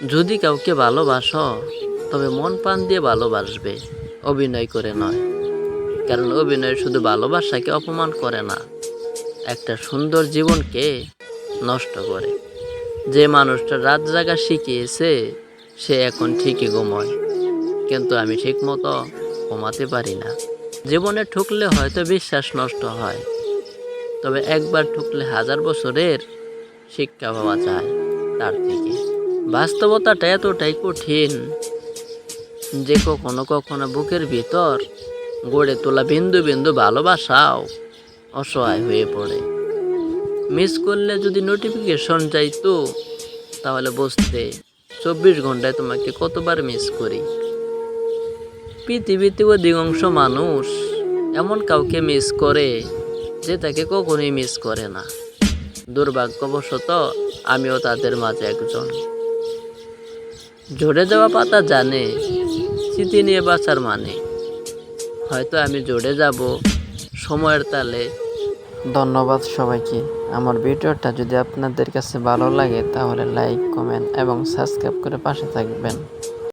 যদি কাউকে ভালোবাসো, তবে মন প্রাণ দিয়ে ভালোবাসবে, অভিনয় করে নয়। কারণ অভিনয় শুধু ভালোবাসাকে অপমান করে না, একটা সুন্দর জীবনকে নষ্ট করে। যে মানুষটা রাত জাগা শিখিয়েছে, সে এখন ঠিকই ঘুমোয়, কিন্তু আমি ঠিক মতো ঘুমাতে পারি না। জীবনে ঠুকলে হয়তো বিশ্বাস নষ্ট হয়, তবে একবার ঠুকলে হাজার বছরের শিক্ষা পাওয়া যায় তার থেকে। বাস্তবতাটা এতটাই কঠিন যে কখনো কখনো বুকের ভিতর গড়ে তোলা বিন্দু বিন্দু ভালোবাসাও অসহায় হয়ে পড়ে। মিস করলে যদি নোটিফিকেশন যাইতো তাহলে বুঝতে চব্বিশ ঘন্টায় তোমাকে কতবার মিস করি। পৃথিবীতে অধিকাংশ মানুষ এমন কাউকে মিস করে যে তাকে কখনোই মিস করে না। দুর্ভাগ্যবশত আমিও তাদের মাঝে একজন। ঝরে যাওয়া পাতা জানে, স্মৃতি নিয়ে বাঁচার মানে। হয়তো আমি জড়ে যাব সময়ের তালে। ধন্যবাদ সবাইকে। আমার ভিডিওটা যদি আপনাদের কাছে ভালো লাগে, তাহলে লাইক, কমেন্ট এবং সাবস্ক্রাইব করে পাশে থাকবেন।